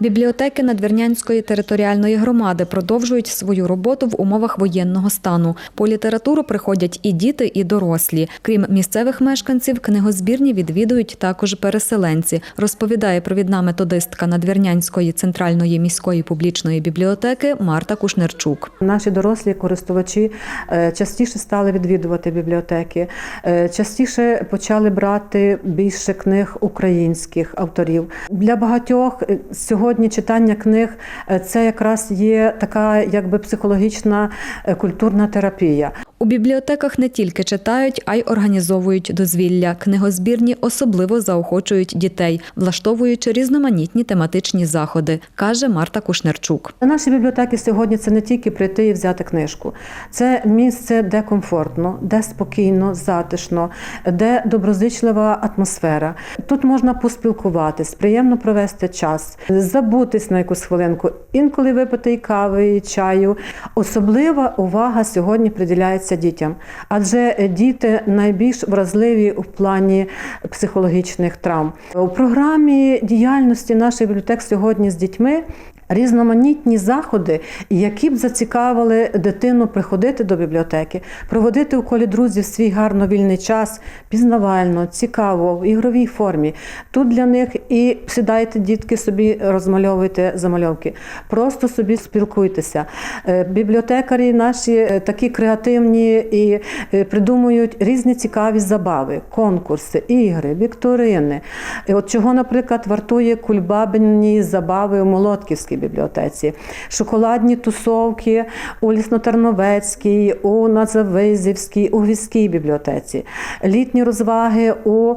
Бібліотеки Надвірнянської територіальної громади продовжують свою роботу в умовах воєнного стану. По літературу приходять і діти, і дорослі. Крім місцевих мешканців, книгозбірні відвідують також переселенці, розповідає провідна методистка Надвірнянської центральної міської публічної бібліотеки Марта Кушнерчук. Наші дорослі користувачі е, частіше стали відвідувати бібліотеки, е, частіше почали брати більше книг українських авторів. Для багатьох е, сьогодні читання книг е, це якраз є така якби психологічна е, культурна терапія. У бібліотеках не тільки читають, а й організовують дозвілля. Книгозбірні особливо заохочують дітей, влаштовуючи різноманітні тематичні заходи, каже Марта Кушнерчук. Наші бібліотеки сьогодні це не тільки прийти і взяти книжку, це місце, де комфортно, де спокійно, затишно, де доброзичлива атмосфера. Тут можна поспілкуватись, приємно провести час, забутись на якусь хвилинку, інколи випити і кави, і чаю. Особлива увага сьогодні приділяється дітям, адже діти найбільш вразливі у плані психологічних травм. У програмі діяльності наших бібліотек сьогодні з дітьми різноманітні заходи, які б зацікавили дитину приходити до бібліотеки, проводити у колі друзів свій гарно вільний час, пізнавально, цікаво, в ігровій формі. Тут для них і сідайте, дітки, собі розмальовуйте замальовки, просто собі спілкуйтеся. Е, Бібліотекарі наші е, такі креативні і е, придумують різні цікаві забави, конкурси, ігри, вікторини. От чого, наприклад, вартує кульбабинні забави у Молотківській бібліотеці, шоколадні тусовки у Лісно-Терновецькій, у Надзавизівській, у Гвізькій бібліотеці, літні розваги у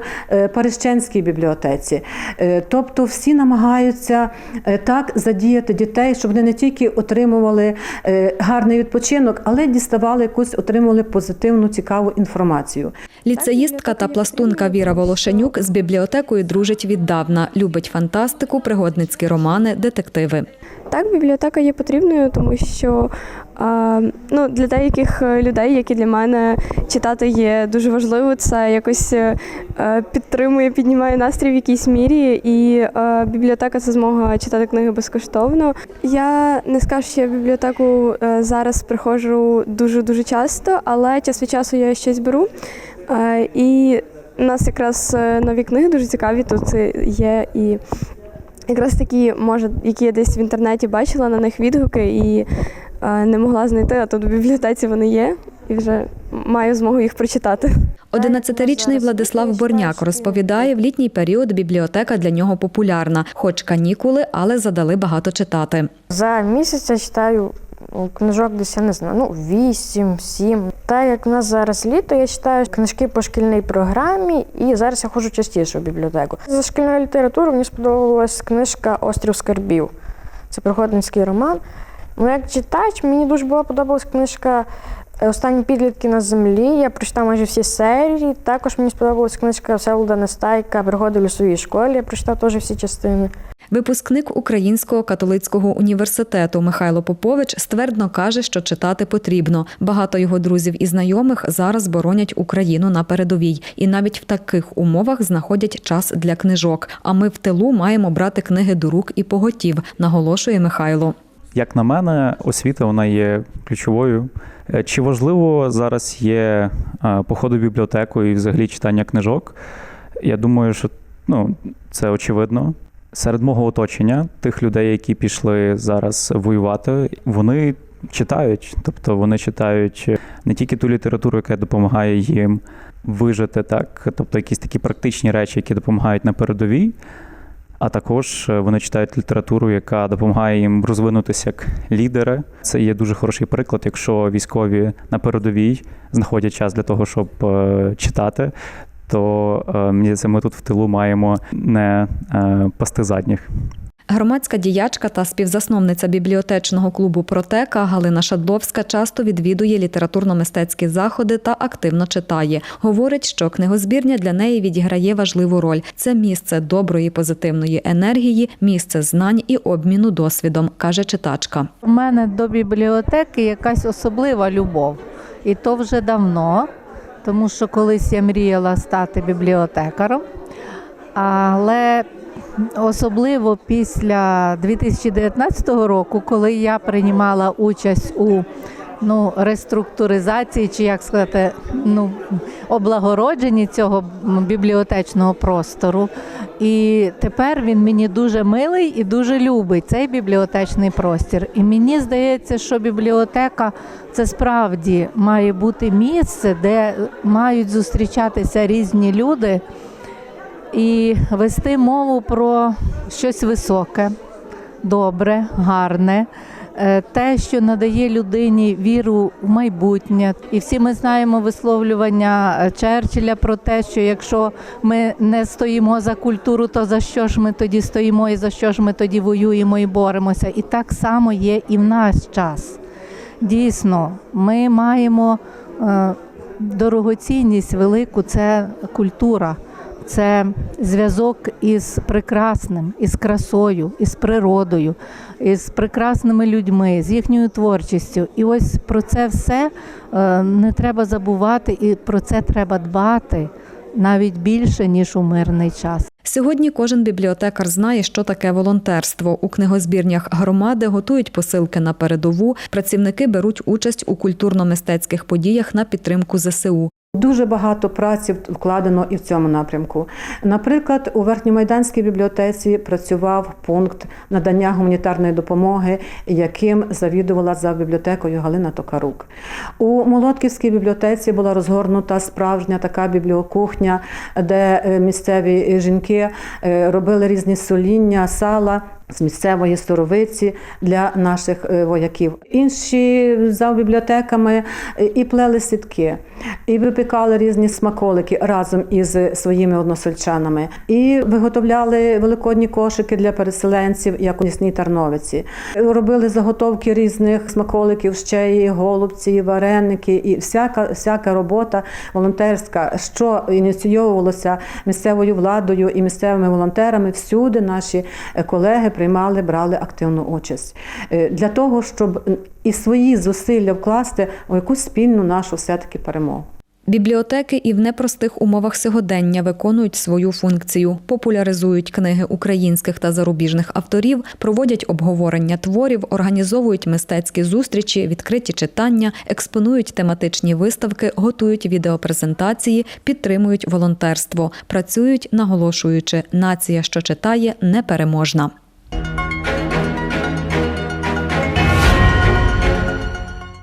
Парижченській бібліотеці. Е, Тобто всі намагаються е, так задіяти дітей, щоб вони не тільки отримували е, гарний відпочинок, але діставали якусь, отримували позитивну, цікаву інформацію. Ліцеїстка та пластунка Віра Волошенюк з бібліотекою дружить віддавна. Любить фантастику, пригодницькі романи, детективи. Так, бібліотека є потрібною, тому що ну, для деяких е, людей, як і для мене, читати є дуже важливо. Це якось е, е, підтримує, піднімає настрій в якійсь мірі, і бібліотека це змога читати книги безкоштовно. Я не скажу, що я в бібліотеку зараз приходжу дуже дуже часто, але час від часу я щось беру. І у нас якраз нові книги дуже цікаві тут є і. Якраз такі, може, які я десь в інтернеті бачила на них відгуки і не могла знайти, а тут в бібліотеці вони є, і вже маю змогу їх прочитати. 11-річний Владислав Борняк розповідає, в літній період бібліотека для нього популярна, хоч канікули, але задали багато читати. За місяць я читаю книжок десь, я не знаю, ну, 8, 7. Так як в нас зараз літо, я читаю книжки по шкільній програмі, і зараз я ходжу частіше в бібліотеку. За шкільною літературою мені сподобалась книжка Острів скарбів. Це пригодницький роман. Ну, як читач, мені дуже була подобалась книжка е, Останні підлітки на землі. Я прочитав майже всі серії. Також мені сподобалась книжка Всеволода Нестайка Пригоди в лісовій школі. Я прочитав теж всі частини. Випускник Українського католицького університету Михайло Попович ствердно каже, що читати потрібно. Багато його друзів і знайомих зараз боронять Україну на передовій, і навіть в таких умовах знаходять час для книжок. А ми в тилу маємо брати книги до рук і поготів, наголошує Михайло. Як на мене, освіта вона є ключовою. Е, Чи важливо зараз є е, походи в бібліотеку і взагалі читання книжок? Я думаю, що ну, це очевидно. Серед мого оточення, тих людей, які пішли зараз воювати, вони читають. Тобто вони читають не тільки ту літературу, яка допомагає їм вижити, так, тобто якісь такі практичні речі, які допомагають на передовій, а також е, вони читають літературу, яка допомагає їм розвинутися як лідери. Це є дуже хороший приклад, якщо військові на передовій знаходять час для того, щоб е, читати. То е, ми тут в тилу маємо не пасти задніх. Громадська діячка та співзасновниця бібліотечного клубу Протека Галина Шадловська часто відвідує літературно-мистецькі заходи та активно читає. Говорить, що книгозбірня для неї відіграє важливу роль. Це місце доброї позитивної енергії, місце знань і обміну досвідом, каже читачка. У мене до бібліотеки якась особлива любов, і то вже давно, тому що колись я мріяла стати бібліотекаром, але особливо після 2019 року, коли я приймала участь у ну, реструктуризації, чи як сказати, ну, облагородженні цього бібліотечного простору. І тепер він мені дуже милий і дуже любить цей бібліотечний простір. І мені здається, що бібліотека це справді має бути місце, де мають зустрічатися різні люди і вести мову про щось високе, добре, гарне. е, Те, що надає людині віру в майбутнє, і всі ми знаємо висловлювання е, Черчилля про те, що якщо ми не стоїмо за культуру, то за що ж ми тоді стоїмо, і за що ж ми тоді воюємо і боремося. І так само є і в наш час. Дійсно, ми маємо е, дорогоцінність велику це культура, це зв'язок із прекрасним, із красою, із природою, із прекрасними людьми, з їхньою творчістю. І ось про це все е, не треба забувати, і про це треба дбати навіть більше ніж у мирний час. Сьогодні кожен бібліотекар знає, що таке волонтерство. У книгозбірнях громади готують посилки на передову. Працівники беруть участь у культурно-мистецьких подіях на підтримку ЗСУ. Дуже багато праці вкладено і в цьому напрямку. Наприклад, у Верхньомайданській бібліотеці працював пункт надання гуманітарної допомоги, яким завідувала за бібліотекою Галина Токарук. У Молодківській бібліотеці була розгорнута справжня така бібліокухня, де е, місцеві жінки е, робили різні соління, сала. З місцевої сторовиці для наших е, вояків. Інші за бібліотеками е, і плели сітки, і випікали різні смаколики разом із своїми односельчанами, і виготовляли великодні кошики для переселенців, як у Лісній Тарновиці. Робили заготовки різних смаколиків, ще і голубці, і вареники, і всяка, всяка робота волонтерська, що ініційовувалося місцевою владою і місцевими волонтерами. Всюди наші е, колеги приймали, брали активну участь Е, для того, щоб і свої зусилля вкласти у якусь спільну нашу все-таки перемогу. Бібліотеки і в непростих умовах сьогодення виконують свою функцію, популяризують книги українських та зарубіжних авторів, проводять обговорення творів, організовують мистецькі зустрічі, відкриті читання, експонують тематичні виставки, готують відеопрезентації, підтримують волонтерство, працюють, наголошуючи, нація, що читає, непереможна.